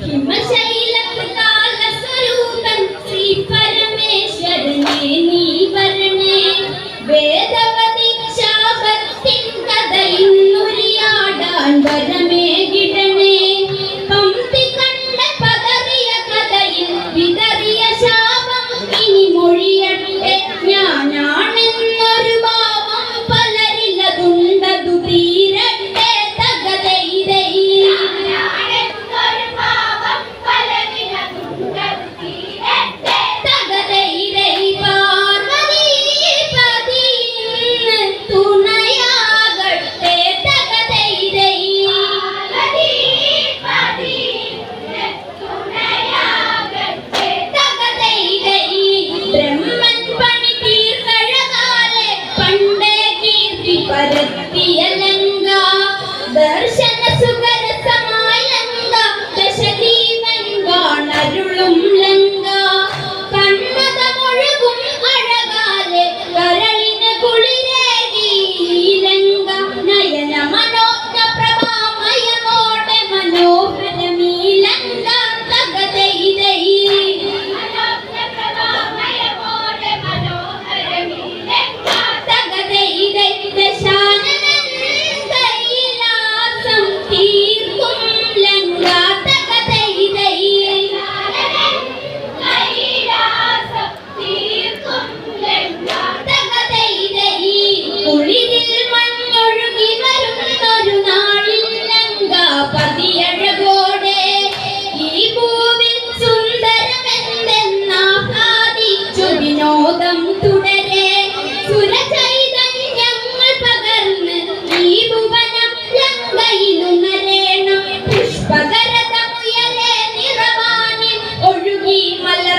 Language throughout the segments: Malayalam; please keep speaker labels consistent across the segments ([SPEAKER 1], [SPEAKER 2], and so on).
[SPEAKER 1] 你们先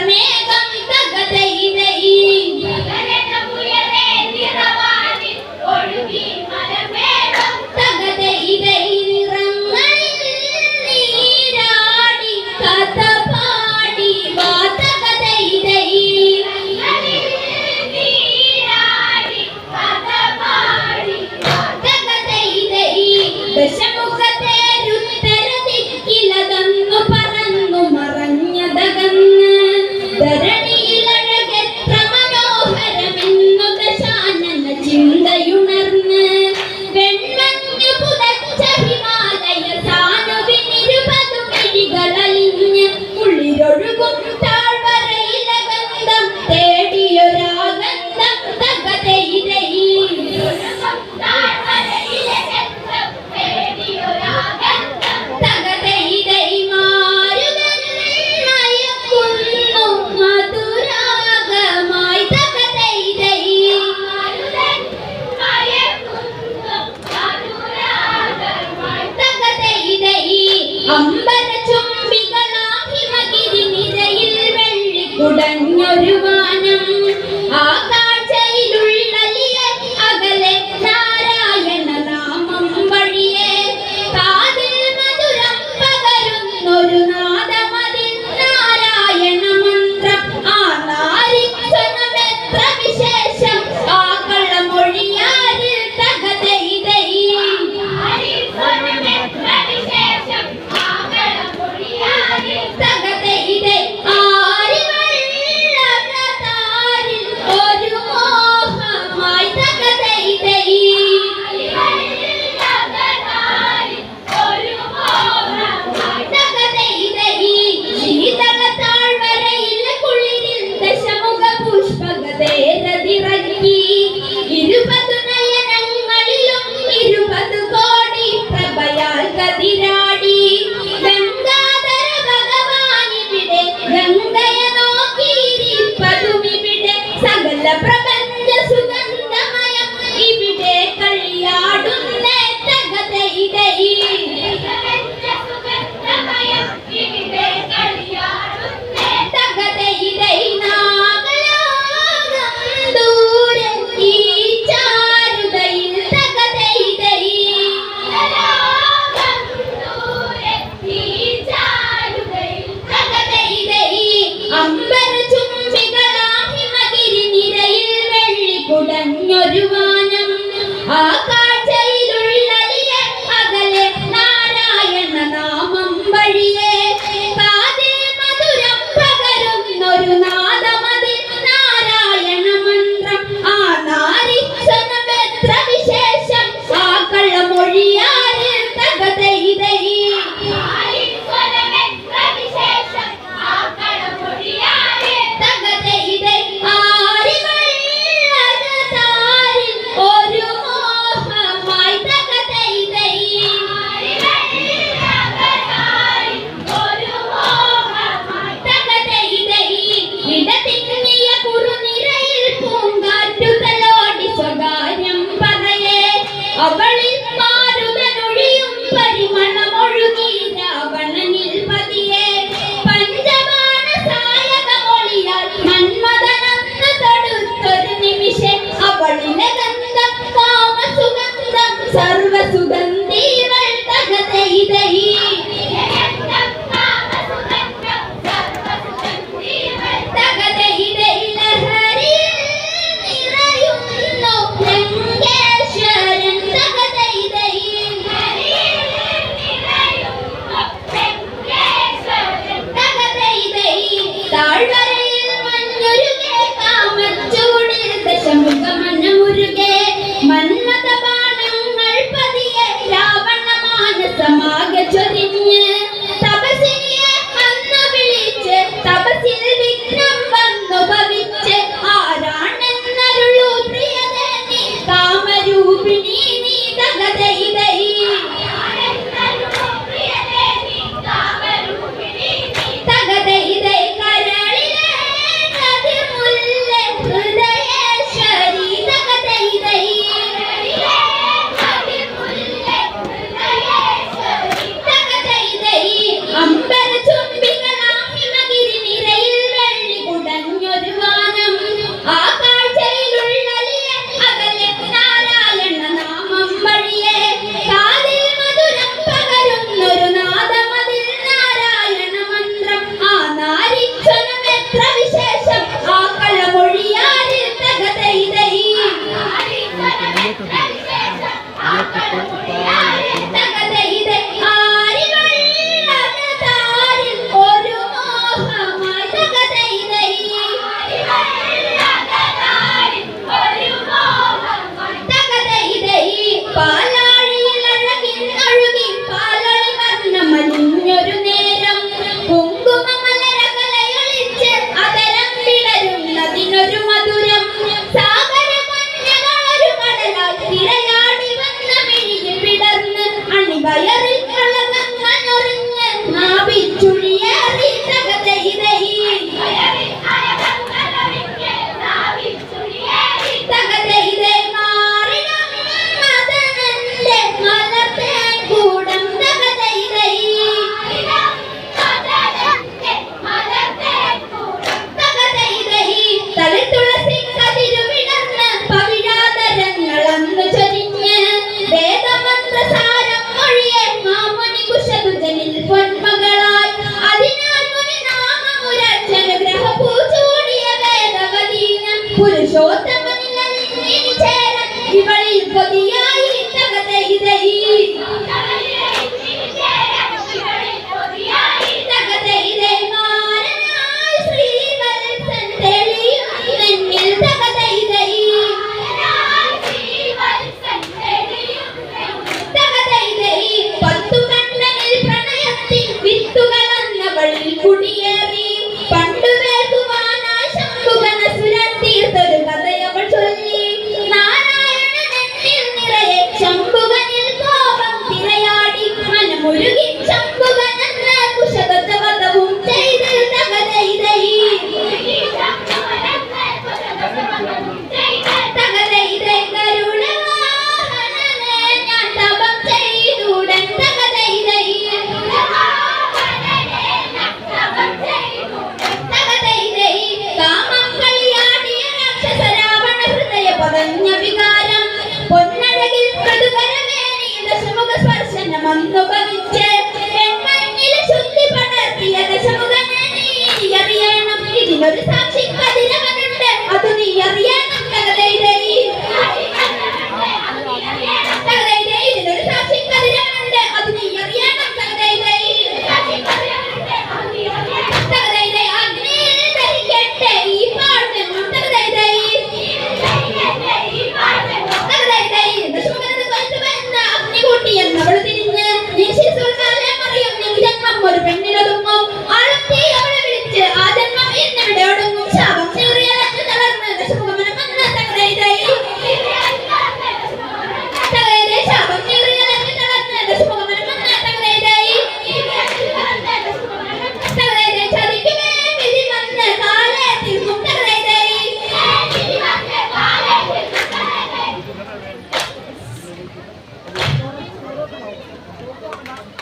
[SPEAKER 1] மேகம் la ആ നാരായണ നാമം മധുരം പകരുന്നൊരു നാദമതി നാരായണ മന്ത്രം. ആ നാരീശ്വരം എത്ര വിശേഷം. ആ il va y ഇവളിൽ കൊതിയായി ഇട്ടകത്തെ ഇതയിൽ